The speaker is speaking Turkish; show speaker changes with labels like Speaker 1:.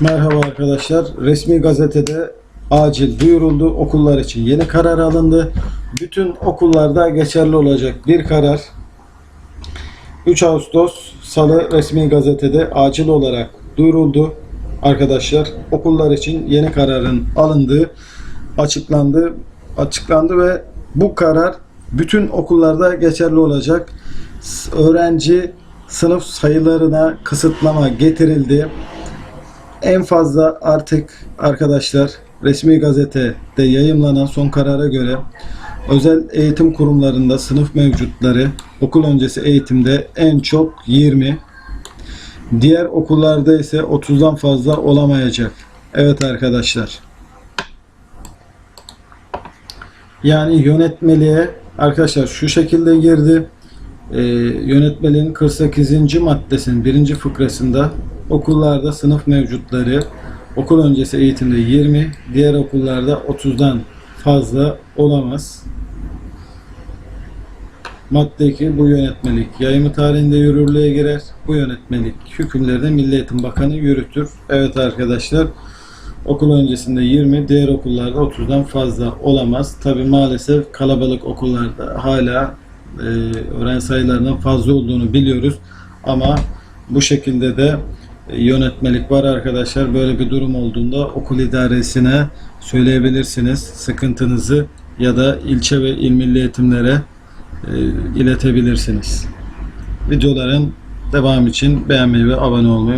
Speaker 1: Merhaba arkadaşlar. Resmi gazetede acil duyuruldu. Okullar için yeni karar alındı. Bütün okullarda geçerli olacak bir karar. 3 Ağustos Salı resmi gazetede acil olarak duyuruldu. Arkadaşlar okullar için yeni kararın alındığı açıklandı. Açıklandı ve bu karar bütün okullarda geçerli olacak. Öğrenci sınıf sayılarına kısıtlama getirildi en fazla artık arkadaşlar resmi gazetede yayımlanan son karara göre özel eğitim kurumlarında sınıf mevcutları okul öncesi eğitimde en çok 20 diğer okullarda ise 30'dan fazla olamayacak. Evet arkadaşlar. Yani yönetmeliğe arkadaşlar şu şekilde girdi. Ee, yönetmeliğin 48. maddesinin birinci fıkrasında okullarda sınıf mevcutları okul öncesi eğitimde 20, diğer okullarda 30'dan fazla olamaz. Madde 2 bu yönetmelik yayımı tarihinde yürürlüğe girer. Bu yönetmelik hükümleri de Milli Eğitim Bakanı yürütür. Evet arkadaşlar okul öncesinde 20, diğer okullarda 30'dan fazla olamaz. Tabi maalesef kalabalık okullarda hala e, öğrenci sayılarının fazla olduğunu biliyoruz. Ama bu şekilde de yönetmelik var arkadaşlar. Böyle bir durum olduğunda okul idaresine söyleyebilirsiniz sıkıntınızı ya da ilçe ve il milli eğitimlere e, iletebilirsiniz. Videoların devam için beğenmeyi ve abone olmayı